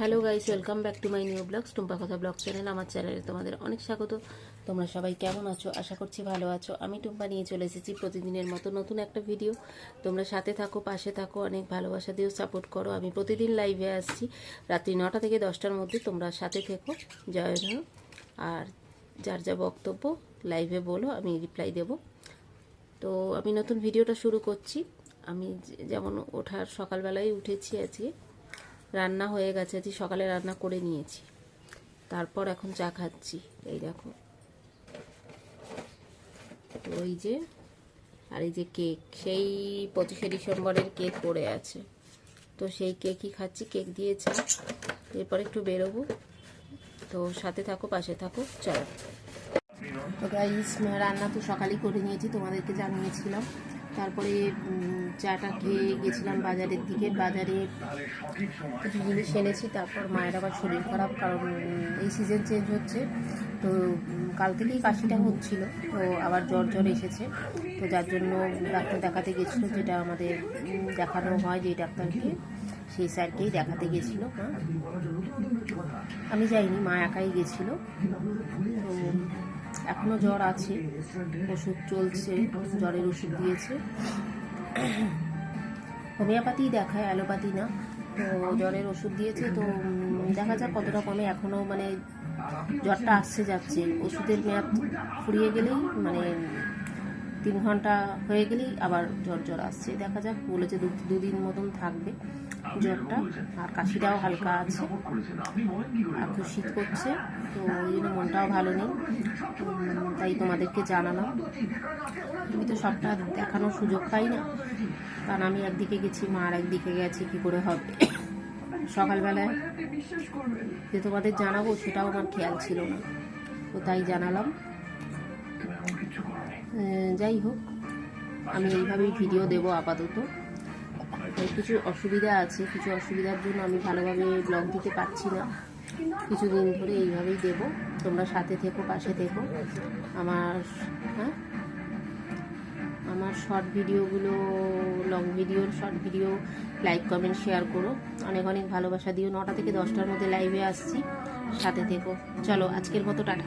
Hello guys welcome back to my new blogs Tumpa কথা blog channel আমার চ্যানেলে তোমাদের অনেক স্বাগত। তোমরা সবাই কেমন আছো? আশা করছি ভালো আছো। আমি টুম্পা নিয়ে চলে এসেছি প্রতিদিনের মতো নতুন একটা ভিডিও তোমরা সাথে থাকো, পাশে থাকো, অনেক ভালোবাসা দিয়েও সাপোর্ট করো। আমি প্রতিদিন লাইভে আসছি। রাত্রি নটা থেকে দশটার মধ্যে তোমরা সাথে থেকো। জয় ধরো আর যার যা বক্তব্য লাইভে বলো, আমি রিপ্লাই দেব। তো আমি নতুন ভিডিওটা শুরু করছি। আমি যেমন ওঠার সকালবেলায় উঠেছি আজকে। রান্না হয়ে গেছে, আজকে সকালে রান্না করে নিয়েছি। তারপর এখন চা খাচ্ছি, এই দেখো। ওই যে, আর এই যে কেক, সেই পঁচিশে ডিসেম্বরের কেক পড়ে আছে। তো সেই কেকই খাচ্ছি, কেক দিয়ে চা। এরপর একটু বেরোবো। তো সাথে থাকো, পাশে থাকো, চলো। তো গাইস রান্না তো সকালেই করে নিয়েছি, তোমাদেরকে জানিয়েছিলাম। তারপরে চাটা খেয়ে গেছিলাম বাজারের দিকে। বাজারে কিছু জিনিস এনেছি, তারপর মায়ের আবার শরীর খারাপ, কারণ এই সিজন চেঞ্জ হচ্ছে। তো কাল থেকেই কাশিটা হচ্ছিল, তো আবার জ্বর জ্বর এসেছে। তো যার জন্য ডাক্তার দেখাতে গেছিল যেটা আমাদের দেখানো হয় যে ডাক্তারকে, সেই স্যারকেই দেখাতে গেছিল আমি যাইনি, মা একাই গেছিল। তো এখনও জ্বর আছে, ওষুধ চলছে, জ্বরের ওষুধ দিয়েছে। হোমিওপ্যাথি দেখায়, অ্যালোপ্যাথি না। তো জ্বরের ওষুধ দিয়েছে, তো দেখা যাক কতটা কমে। এখনও মানে জ্বরটা আসছে যাচ্ছে। ওষুধের মেয়াদ ফুরিয়ে গেলেই মানে তিন ঘণ্টা হয়ে গেলেই আবার জ্বর জ্বর আসছে। দেখা যাক বলেছে দু দুদিন মতন থাকবে জ্বরটা। আর কাশিটাও হালকা আছে। আর খুব শীত করছে তো ওই জন্য মনটাও ভালো নেই। তাই তোমাদেরকে জানালাম। তুমি তো সবটা দেখানোর সুযোগ পাই না কারণ আমি একদিকে গেছি মা আর একদিকে গেছি কি করে হবে? সকালবেলায় যে তোমাদের জানাব সেটাও আমার খেয়াল ছিল না। তো তাই জানালাম। যাই হোক, আমি এইভাবেই ভিডিও দেব আপাতত। কিছু অসুবিধা আছে, কিছু অসুবিধার জন্য আমি ভালোভাবে ব্লগ দিতে পারছি না। কিছুদিন ধরে এইভাবেই দেব। তোমরা সাথে থেকো, পাশে থেকো। আমার হ্যাঁ? আমার শর্ট ভিডিওগুলো long video short video like comment share করো। অনেক অনেক ভালোবাসা দিও। নটা থেকে দশটার মধ্যে লাইভে আসছি। সাথে থেকো। চলো, আজকের মতো টাটা।